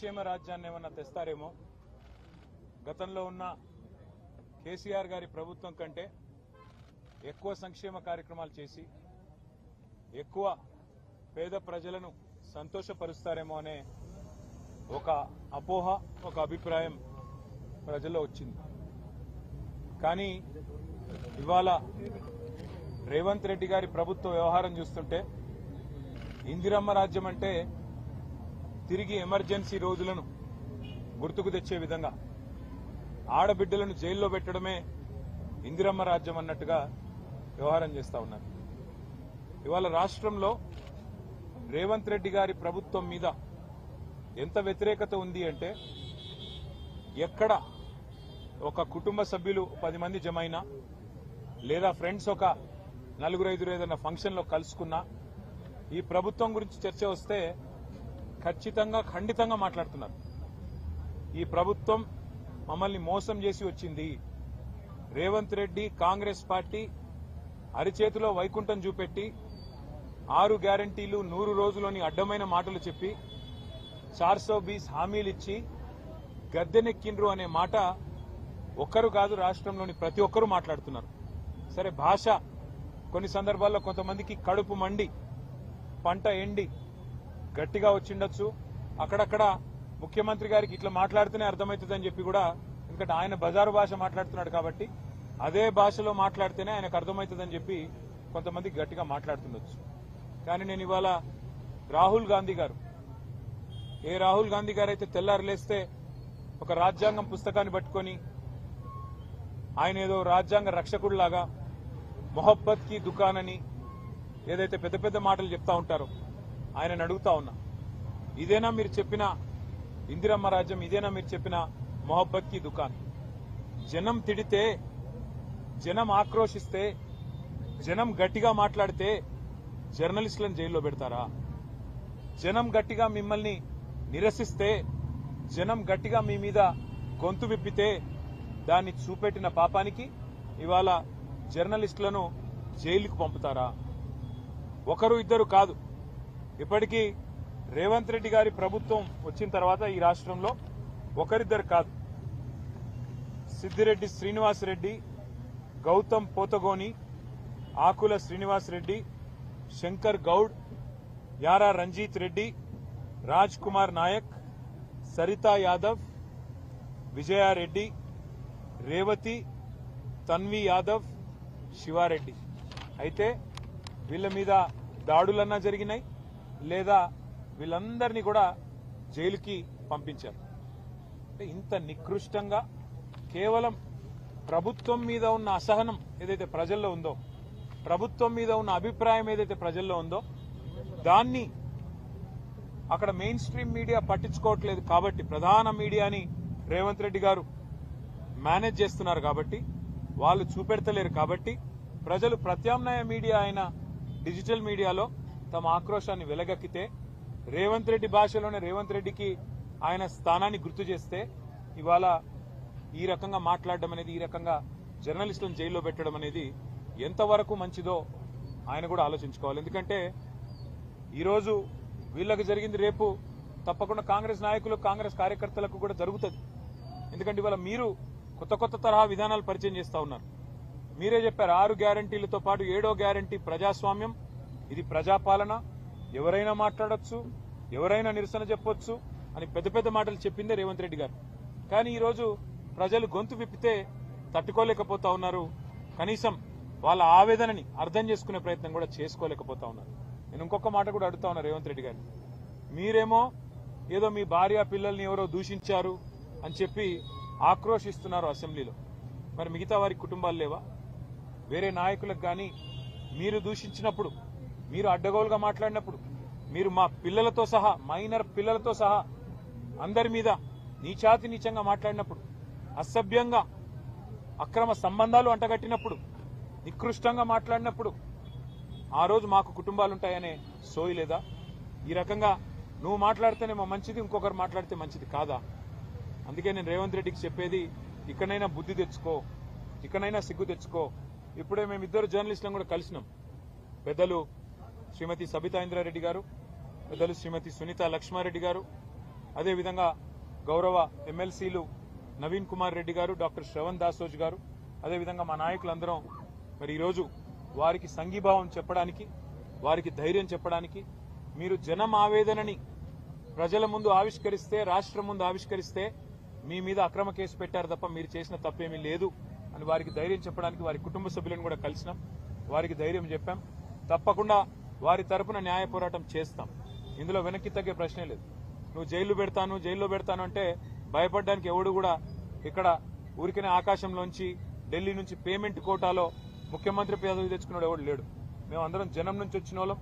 సంక్షేమ రాజ్యాన్ని ఏమన్నా తెస్తారేమో? గతంలో ఉన్న కేసీఆర్ గారి ప్రభుత్వం కంటే ఎక్కువ సంక్షేమ కార్యక్రమాలు చేసి ఎక్కువ పేద ప్రజలను సంతోషపరుస్తారేమో అనే ఒక అపోహ ఒక అభిప్రాయం ప్రజల్లో వచ్చింది. కానీ ఇవాళ రేవంత్ రెడ్డి గారి ప్రభుత్వ వ్యవహారం చూస్తుంటే ఇందిరమ్మ రాజ్యం అంటే తిరిగి ఎమర్జెన్సీ రోజులను గుర్తుకు తెచ్చే విధంగా ఆడబిడ్డలను జైల్లో పెట్టడమే ఇందిరమ్మ రాజ్యం అన్నట్టుగా వ్యవహారం చేస్తా ఉన్నారు. ఇవాళ రాష్ట్రంలో రేవంత్ రెడ్డి గారి ప్రభుత్వం మీద ఎంత వ్యతిరేకత ఉంది అంటే ఎక్కడ ఒక కుటుంబ సభ్యులు పది మంది జమైనా లేదా ఫ్రెండ్స్ ఒక నలుగురు ఐదుగురు ఏదైనా ఫంక్షన్లో కలుసుకున్నా ఈ ప్రభుత్వం గురించి చర్చ వస్తే ఖచ్చితంగా ఖండితంగా మాట్లాడుతున్నారు. ఈ ప్రభుత్వం మమ్మల్ని మోసం చేసి వచ్చింది. రేవంత్ రెడ్డి కాంగ్రెస్ పార్టీ అరిచేతిలో వైకుంఠం చూపెట్టి ఆరు గ్యారంటీలు నూరు రోజులోని అడ్డమైన మాటలు చెప్పి చార్సో బీస్ హామీలు ఇచ్చి గద్దెనెక్కిండ్రు అనే మాట ఒక్కరు కాదు రాష్ట్రంలోని ప్రతి ఒక్కరూ మాట్లాడుతున్నారు. సరే భాష. కొన్ని సందర్భాల్లో కొంతమందికి కడుపు మండి పంట ఎండి గట్టిగా వచ్చిండొచ్చు. అక్కడక్కడ ముఖ్యమంత్రి గారికి ఇట్లా మాట్లాడితేనే అర్థమవుతుందని చెప్పి కూడా ఎందుకంటే ఆయన బజారు భాష మాట్లాడుతున్నాడు కాబట్టి అదే భాషలో మాట్లాడితేనే ఆయనకు అర్థమవుతుందని చెప్పి కొంతమంది గట్టిగా మాట్లాడుతుండొచ్చు. కానీ నేను ఇవాళ రాహుల్ గాంధీ గారు ఏ రాహుల్ గాంధీ గారు అయితే తెల్లారు లేస్తే ఒక రాజ్యాంగం పుస్తకాన్ని పట్టుకొని ఆయన ఏదో రాజ్యాంగ రక్షకుడిలాగా మొహబ్బత్కి దుకాణని ఏదైతే పెద్ద పెద్ద మాటలు చెప్తా ఉంటారో ఆయనను అడుగుతా ఉన్నా. ఇదేనా మీరు చెప్పిన ఇందిరమ్మ రాజ్యం? ఇదేనా మీరు చెప్పిన మొహబ్బత్కి దుకాన్ జనం తిడితే జనం ఆక్రోశిస్తే జనం గట్టిగా మాట్లాడితే జర్నలిస్టులను జైల్లో పెడతారా? జనం గట్టిగా మిమ్మల్ని నిరసిస్తే జనం గట్టిగా మీ మీద గొంతు విప్పితే దాన్ని చూపెట్టిన పాపానికి ఇవాళ జర్నలిస్టులను జైలుకు పంపుతారా? ఒకరు ఇద్దరు కాదు. ఇప్పటికీ రేవంత్ రెడ్డి గారి ప్రభుత్వం వచ్చిన తర్వాత ఈ రాష్ట్రంలో ఒకరిద్దరు కాదు. సిద్దిరెడ్డి శ్రీనివాస్ రెడ్డి గౌతమ్ పోతగోని ఆకుల శ్రీనివాస్ రెడ్డి శంకర్ గౌడ్ యారా రంజిత్ రెడ్డి రాజ్ కుమార్ నాయక్ సరితా యాదవ్ విజయారెడ్డి రేవతి తన్వి యాదవ్ శివారెడ్డి అయితే వీళ్ళ మీద దాడులన్నా జరిగినాయి. లేదా వీళ్ళందరినీ కూడా జైలుకి పంపించారు. అంటే ఇంత నికృష్టంగా కేవలం ప్రభుత్వం మీద ఉన్న అసహనం ఏదైతే ప్రజల్లో ఉందో ప్రభుత్వం మీద ఉన్న అభిప్రాయం ఏదైతే ప్రజల్లో ఉందో దాన్ని అక్కడ మెయిన్ స్ట్రీమ్ మీడియా పట్టించుకోవట్లేదు కాబట్టి ప్రధాన మీడియాని రేవంత్ రెడ్డి గారు మేనేజ్ చేస్తున్నారు కాబట్టి వాళ్ళు చూపెడతలేరు కాబట్టి ప్రజలు ప్రత్యామ్నాయ మీడియా అయిన డిజిటల్ మీడియాలో తమ ఆక్రోశాన్ని వెలగక్కితే రేవంత్ రెడ్డి భాషలోనే రేవంత్ రెడ్డికి ఆయన స్థానాన్ని గుర్తు చేస్తే ఇవాళ ఈ రకంగా మాట్లాడడం అనేది ఈ రకంగా జర్నలిస్టులను జైల్లో పెట్టడం అనేది ఎంతవరకు మంచిదో ఆయన కూడా ఆలోచించుకోవాలి. ఎందుకంటే ఈరోజు వీళ్ళకి జరిగింది రేపు తప్పకుండా కాంగ్రెస్ నాయకులు కాంగ్రెస్ కార్యకర్తలకు కూడా జరుగుతుంది. ఎందుకంటే ఇవాళ మీరు కొత్త కొత్త తరహా విధానాలు పరిచయం చేస్తూ ఉన్నారు. మీరే చెప్పారు ఆరు గ్యారంటీలతో పాటు ఏడో గ్యారంటీ ప్రజాస్వామ్యం ఇది ప్రజాపాలన. ఎవరైనా మాట్లాడొచ్చు ఎవరైనా నిరసన చెప్పొచ్చు అని పెద్ద పెద్ద మాటలు చెప్పిందే రేవంత్ రెడ్డి గారు. కానీ ఈరోజు ప్రజలు గొంతు విప్పితే తట్టుకోలేకపోతా ఉన్నారు. కనీసం వాళ్ళ ఆవేదనని అర్థం చేసుకునే ప్రయత్నం కూడా చేసుకోలేకపోతా ఉన్నారు. నేను ఇంకొక మాట కూడా అడుగుతా ఉన్నా రేవంత్ రెడ్డి గారిని. మీరేమో ఏదో మీ భార్య పిల్లల్ని ఎవరో దూషించారు అని చెప్పి ఆక్రోషిస్తున్నారు అసెంబ్లీలో. మరి మిగతా వారి కుటుంబాలు లేవా? వేరే నాయకులకు కానీ మీరు దూషించినప్పుడు మీరు అడ్డగోలుగా మాట్లాడినప్పుడు మీరు మా పిల్లలతో సహా మైనర్ పిల్లలతో సహా అందరి మీద నీచాతి నీచంగా మాట్లాడినప్పుడు అసభ్యంగా అక్రమ సంబంధాలు అంటగట్టినప్పుడు నికృష్టంగా మాట్లాడినప్పుడు ఆ రోజు మాకు కుటుంబాలుంటాయనే సోయి లేదా? ఈ రకంగా నువ్వు మాట్లాడితేనేమో మంచిది ఇంకొకరు మాట్లాడితే మంచిది కాదా? అందుకే నేను రేవంత్ రెడ్డికి చెప్పేది ఇకనైనా బుద్ధి తెచ్చుకో ఇకనైనా సిగ్గు తెచ్చుకో. ఇప్పుడే మేము ఇద్దరు జర్నలిస్టులను కూడా కలిసినాం. పెద్దలు శ్రీమతి సబితా ఇంద్రారెడ్డి గారు పెద్దలు శ్రీమతి సునీత లక్ష్మారెడ్డి గారు అదేవిధంగా గౌరవ ఎమ్మెల్సీలు నవీన్ కుమార్ రెడ్డి గారు డాక్టర్ శ్రవణ్ దాసోజ్ గారు అదేవిధంగా మా నాయకులందరం మరి ఈరోజు వారికి సంఘీభావం చెప్పడానికి వారికి ధైర్యం చెప్పడానికి మీరు జనం ఆవేదనని ప్రజల ముందు ఆవిష్కరిస్తే రాష్ట్రం ముందు ఆవిష్కరిస్తే మీ మీద అక్రమ కేసు పెట్టారు తప్ప మీరు చేసిన తప్పేమీ లేదు అని వారికి ధైర్యం చెప్పడానికి వారి కుటుంబ సభ్యులను కూడా కలిసినాం. వారికి ధైర్యం చెప్పాం. తప్పకుండా వారి తరపున న్యాయ పోరాటం చేస్తాం. ఇందులో వెనక్కి తగ్గే ప్రశ్నే లేదు. నువ్వు జైలు పెడతాను జైల్లో పెడతాను అంటే భయపడడానికి ఎవడు కూడా ఇక్కడ ఊరికనే ఆకాశంలోంచి ఢిల్లీ నుంచి పేమెంట్ కోటాలో ముఖ్యమంత్రి పదవి తెచ్చుకున్నాడు ఎవడు లేడు. మేమందరం జనం నుంచి వచ్చిన వాళ్ళం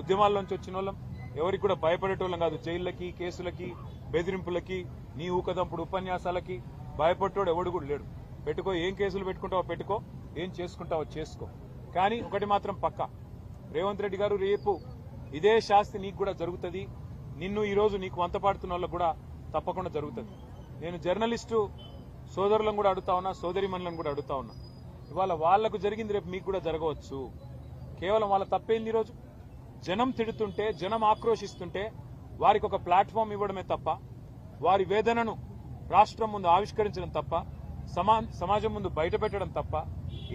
ఉద్యమాల నుంచి వచ్చిన వాళ్ళం ఎవరికి కూడా భయపడేటోళ్ళం కాదు. జైళ్ళకి కేసులకి బెదిరింపులకి నీ ఊకదంపుడు ఉపన్యాసాలకి భయపడేటోడు ఎవడు కూడా లేడు. పెట్టుకో ఏం కేసులు పెట్టుకుంటావో పెట్టుకో ఏం చేసుకుంటావో చేసుకో. కానీ ఒకటి మాత్రం పక్కా. రేవంత్ రెడ్డి గారు రేపు ఇదే శాస్తి నీకు కూడా జరుగుతుంది. నిన్ను ఈరోజు నీకు వంతపాడుతున్న వాళ్ళకు కూడా తప్పకుండా జరుగుతుంది. నేను జర్నలిస్టు సోదరులను కూడా అడుగుతా ఉన్నా సోదరిమణులను కూడా అడుగుతా ఉన్నా. ఇవాళ వాళ్ళకు జరిగింది రేపు మీకు కూడా జరగవచ్చు. కేవలం వాళ్ళ తప్పేంది ఈరోజు జనం తిడుతుంటే జనం ఆక్రోశిస్తుంటే వారికి ఒక ప్లాట్ఫామ్ ఇవ్వడమే తప్ప వారి వేదనను రాష్ట్రం ముందు ఆవిష్కరించడం తప్ప సమా సమాజం ముందు బయట పెట్టడం తప్ప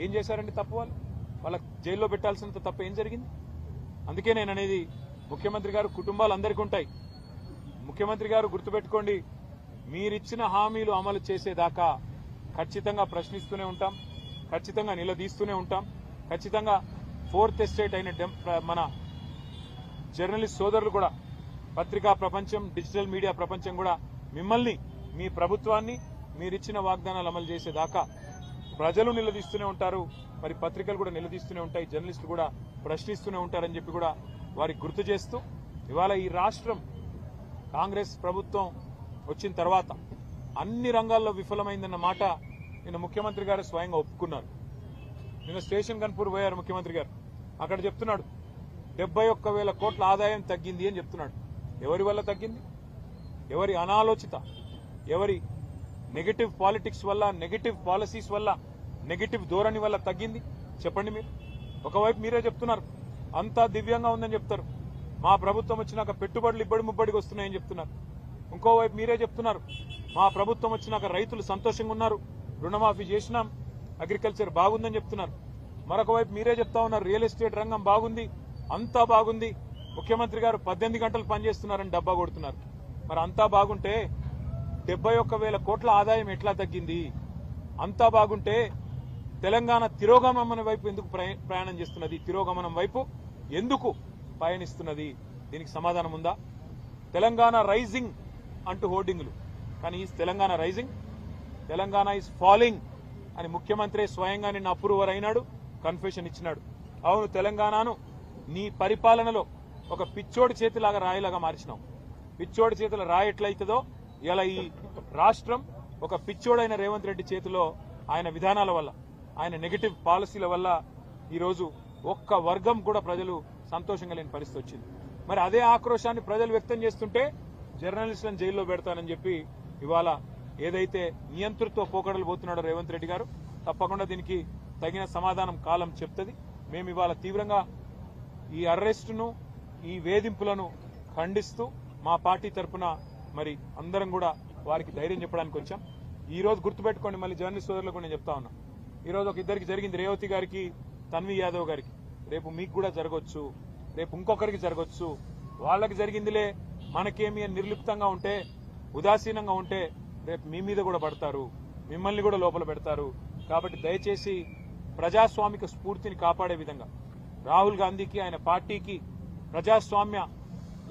ఏం చేశారండి తప్పు వాళ్ళు? వాళ్ళకి జైల్లో పెట్టాల్సినంత తప్ప ఏం జరిగింది? అందుకే నేను అనేది ముఖ్యమంత్రి గారు కుటుంబాలు అందరికీ ఉంటాయి. ముఖ్యమంత్రి గారు గుర్తుపెట్టుకోండి మీరిచ్చిన హామీలు అమలు చేసేదాకా ఖచ్చితంగా ప్రశ్నిస్తూనే ఉంటాం ఖచ్చితంగా నిలదీస్తూనే ఉంటాం ఖచ్చితంగా ఫోర్త్ ఎస్టేట్ అయిన మన జర్నలిస్ట్ సోదరులు కూడా పత్రికా ప్రపంచం డిజిటల్ మీడియా ప్రపంచం కూడా మిమ్మల్ని మీ ప్రభుత్వాన్ని మీరిచ్చిన వాగ్దానాలు అమలు చేసేదాకా ప్రజలు నిలదీస్తూనే ఉంటారు. మరి పత్రికలు కూడా నిలదీస్తూనే ఉంటాయి జర్నలిస్టులు కూడా ప్రశ్నిస్తూనే ఉంటారని చెప్పి కూడా వారికి గుర్తు చేస్తూ ఇవాళ ఈ రాష్ట్రం కాంగ్రెస్ ప్రభుత్వం వచ్చిన తర్వాత అన్ని రంగాల్లో విఫలమైందన్న మాట నిన్న ముఖ్యమంత్రి గారు స్వయంగా ఒప్పుకున్నారు. నిన్న స్టేషన్ కన్పూర్ పోయారు ముఖ్యమంత్రి గారు. అక్కడ చెప్తున్నాడు డెబ్బై ఒక్క వేల కోట్ల ఆదాయం తగ్గింది అని చెప్తున్నాడు. ఎవరి వల్ల తగ్గింది? ఎవరి అనాలోచిత? ఎవరి నెగటివ్ పాలిటిక్స్ వల్ల నెగటివ్ పాలసీస్ వల్ల నెగటివ్ ధోరణి వల్ల తగ్గింది. చెప్పండి మీరు. ఒకవైపు మీరే చెప్తున్నారు. అంతా దివ్యంగా ఉందని చెప్తారు. మా ప్రభుత్వం వచ్చినాక పెట్టుబడులు ఇబ్బడి ముబ్బడికి వస్తున్నాయని చెప్తున్నారు. ఇంకోవైపు మీరే చెప్తున్నారు. మా ప్రభుత్వం వచ్చినాక రైతులు సంతోషంగా ఉన్నారు. రుణమాఫీ చేసినాం. అగ్రికల్చర్ బాగుందని చెప్తున్నారు. మరొక వైపు మీరే చెప్తా ఉన్నారు. రియల్ ఎస్టేట్ రంగం బాగుంది. అంతా బాగుంది. ముఖ్యమంత్రి గారు పద్దెనిమిది గంటలు పనిచేస్తున్నారని డబ్బా కొడుతున్నారు. మరి అంతా బాగుంటే డెబ్బై ఒక్క వేల కోట్ల ఆదాయం ఎట్లా తగ్గింది? అంతా బాగుంటే తెలంగాణ తిరోగమనం వైపు ఎందుకు ప్రయాణం చేస్తున్నది? తిరోగమనం వైపు ఎందుకు పయనిస్తున్నది? దీనికి సమాధానం ఉందా? తెలంగాణ రైజింగ్ అంటూ హోర్డింగ్లు. కానీ ఈ Telangana rising. Telangana is falling అని ముఖ్యమంత్రి స్వయంగా నిన్న అప్రూవర్ అయినాడు కన్ఫెషన్ ఇచ్చినాడు. అవును తెలంగాణను నీ పరిపాలనలో ఒక పిచ్చోడి చేతిలాగా రాయిలాగా మార్చినావు. పిచ్చోడి చేతిలో రాయి ఎట్లయితుందో ఇలా ఈ రాష్ట్రం ఒక పిచ్చోడైన రేవంత్ రెడ్డి చేతిలో ఆయన విధానాల వల్ల. ఆయన నెగటివ్ పాలసీల వల్ల ఈరోజు ఒక్క వర్గం కూడా ప్రజలు సంతోషంగా లేని పరిస్థితి వచ్చింది. మరి అదే ఆక్రోశాన్ని ప్రజలు వ్యక్తం చేస్తుంటే జర్నలిస్టులను జైల్లో పెడతానని చెప్పి ఇవాళ ఏదైతే నియంతృత్వ పోకడలు పోతున్నాడో రేవంత్ రెడ్డి గారు తప్పకుండా దీనికి తగిన సమాధానం కాలం చెప్తుంది. మేము ఇవాళ తీవ్రంగా ఈ అరెస్టును ఈ వేధింపులను ఖండిస్తూ మా పార్టీ తరపున మరి అందరం కూడా వారికి ధైర్యం చెప్పడానికి వచ్చాం. ఈ రోజు గుర్తుపెట్టుకోండి మళ్ళీ జర్నలిస్ట్ సోదరులకు నేను చెప్తా ఉన్నా. ఈరోజు ఒక ఇద్దరికి జరిగింది. రేవతి గారికి తన్వి యాదవ్ గారికి. రేపు మీకు కూడా జరగవచ్చు రేపు ఇంకొకరికి జరగవచ్చు వాళ్ళకి జరిగిందిలే. మనకేమి నిర్లిప్తంగా ఉంటే ఉదాసీనంగా ఉంటే రేపు మీ మీద కూడా పడతారు. మిమ్మల్ని కూడా లోపల పెడతారు. కాబట్టి దయచేసి ప్రజాస్వామిక స్ఫూర్తిని కాపాడే విధంగా రాహుల్ గాంధీకి ఆయన పార్టీకి ప్రజాస్వామ్య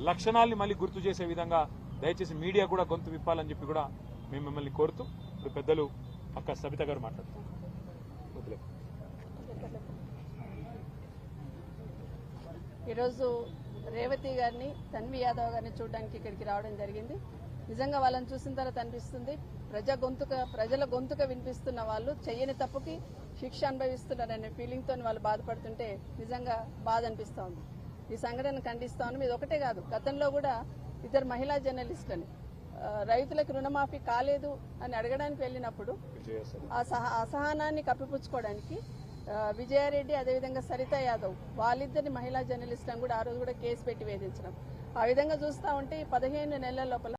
లక్షణాల్ని మళ్ళీ గుర్తు చేసే విధంగా దయచేసి మీడియా కూడా గొంతు విప్పాలని చెప్పి కూడా మేము మిమ్మల్ని కోరుతూ ఇప్పుడు పెద్దలు అక్క సబిత గారు మాట్లాడుతారు ఈరోజు రేవతి గారిని తన్వి యాదవ్ గారిని చూడడానికి ఇక్కడికి రావడం జరిగింది. నిజంగా వాళ్ళని చూసిన తర్వాత అనిపిస్తుంది ప్రజా గొంతుక ప్రజల గొంతుక వినిపిస్తున్న వాళ్ళు చెయ్యని తప్పుకి శిక్ష అనుభవిస్తున్నారనే ఫీలింగ్తో వాళ్ళు బాధపడుతుంటే నిజంగా బాధ అనిపిస్తోంది. ఈ సంఘటన ఖండిస్తా ఉన్నాం ఇది ఒకటే కాదు గతంలో కూడా ఇద్దరు మహిళా జర్నలిస్టులని రైతులకు రుణమాఫీ కాలేదు అని అడగడానికి వెళ్ళినప్పుడు ఆ సహ అసహనాన్ని కప్పిపుచ్చుకోవడానికి విజయారెడ్డి అదేవిధంగా సరిత యాదవ్ వాళ్ళిద్దరిని మహిళా జర్నలిస్టులను కూడా ఆ రోజు కూడా కేసు పెట్టి వేధించడం. ఆ విధంగా చూస్తా ఉంటే ఈ పదిహేను నెలల లోపల